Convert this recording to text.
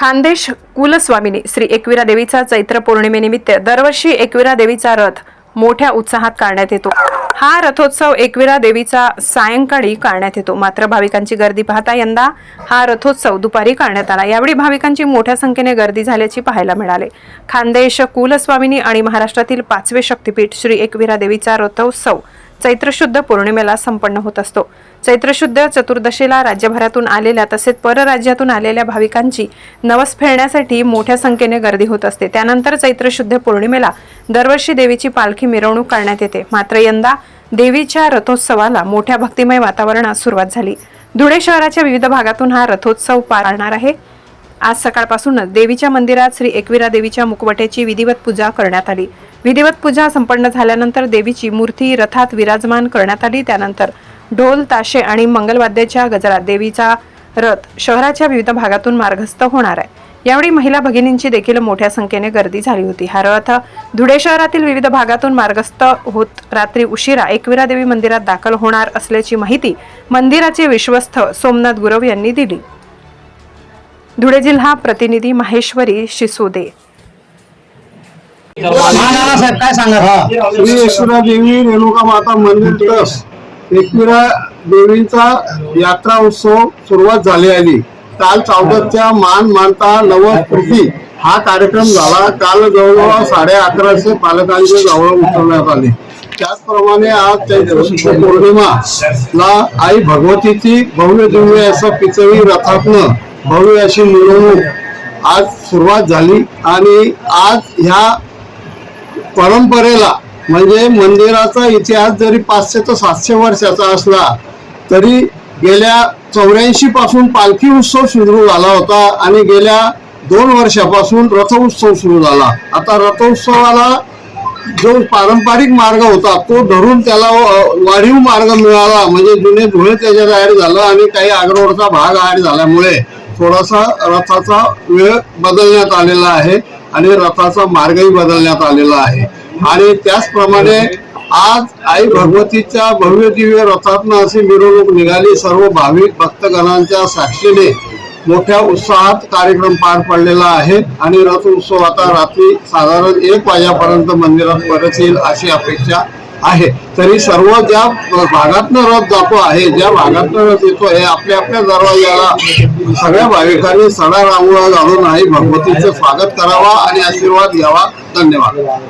खानदेश कुलस्वामिनी श्री एकविरा देवीचा चैत्र पौर्णिमेनिमित्त दरवर्षी एकविरा देवीचा रथ मोठ्या उत्साहात काढण्यात येतो. हा रथोत्सव एकविरा देवीचा सायंकाळी काढण्यात येतो. मात्र भाविकांची गर्दी पाहता यंदा हा रथोत्सव दुपारी काढण्यात आला. यावेळी भाविकांची मोठ्या संख्येने गर्दी झाल्याची पाहायला मिळाले. खानदेश कुलस्वामिनी आणि महाराष्ट्रातील पाचवे शक्तीपीठ श्री एकविरा देवीचा रथोत्सव चैत्रशुद्ध पौर्णिमेला संपन्न होत असतो. चैत्रशुद्ध चतुर्दशीला राज्यभरातून आलेल्या तसेच परराज्यातून आलेल्या भाविकांची नवस फेडण्यासाठी मोठ्या संख्येने गर्दी होत असते. त्यानंतर चैत्रशुद्ध पौर्णिमेला दरवर्षी देवीची पालखी मिरवणूक काढण्यात येते. मात्र यंदा देवीच्या रथोत्सवाला मोठ्या भक्तिमय वातावरणात सुरुवात झाली. धुळे शहराच्या विविध भागातून हा रथोत्सव पाळणार आहे. आज सकाळपासूनच देवीच्या मंदिरात श्री एकविरा देवीच्या मुकवट्याची विधिवत पूजा करण्यात आली. विधिवत पूजा संपन्न झाल्यानंतर देवीची मूर्ती रथात विराजमान करण्यात आली. त्यानंतर ढोल ताशे आणि मंगलवाद्याच्या गजरात देवीचा रथ शहराच्या विविध भागातून मार्गस्थ होणार आहे. यावेळी महिला भगिनींची देखील मोठ्या संख्येने गर्दी झाली होती. हा रथ धुळे शहरातील विविध भागातून मार्गस्थ होत रात्री उशिरा एकविरा देवी मंदिरात दाखल होणार असल्याची माहिती मंदिराचे विश्वस्त सोमनाथ गुरव यांनी दिली. धुळे जिल्हा प्रतिनिधी माहेश्वरी शिसोदे. काय सांगा हा देवी रेणुका माता मंदिर ट्रस्ट. एकविरा देवीचा यात्रा उत्सव सुरुवात झाली आली. काल चौदाच्या मान मानता नवकृती हा कार्यक्रम झाला. काल जवळजवळ साडे अकराशे पालकांचे जवळ उतरण्यात आले. त्याचप्रमाणे आज चैत्र पौर्णिमा ला आई भगवतीची भव्य दिव्य असं पिचवी रथातनं भव्य अशी मिरवणूक आज सुरुवात झाली. आणि आज ह्या परंपरेला म्हणजे मंदिराचा इतिहास जरी पाचशे ते सातशे वर्षाचा असला तरी गेल्या चौऱ्याऐंशी पासून पालखी उत्सव सुरू झाला होता आणि गेल्या दोन वर्षापासून रथोत्सव सुरू झाला. आता रथोत्सवाला जो पारंपरिक मार्ग होता तो धरून त्याला वाढीव मार्ग मिळाला. म्हणजे जुने धुळे त्याच्यात ऍड झालं आणि काही आग्रोडचा भाग ऍड झाल्यामुळे थोडासा रथाचा वेळ बदलण्यात आलेला आहे आणि रथाचा मार्गही बदलण्यात आलेला आहे. आणि त्याचप्रमाणे आज आई भगवतीच्या भव्य दिव्य रथातनं अशी मिरवणूक निघाली. सर्व भाविक भक्तगणांच्या साक्षीने मोठ्या उत्साहात कार्यक्रम पार पडलेला आहे आणि रथ उत्सव आता रात्री साधारण एक वाजेपर्यंत मंदिरात परत येईल अशी अपेक्षा आहे. तरी सर्व ज्या भागातनं रथ जातो आहे ज्या भागातनं रथ येतो आहे आपल्या आपल्या दरवाजाला सगळ्या भाविकांनी सडा रांगोळा घालून आई भगवतीचं स्वागत करावा आणि आशीर्वाद घ्यावा. धन्यवाद.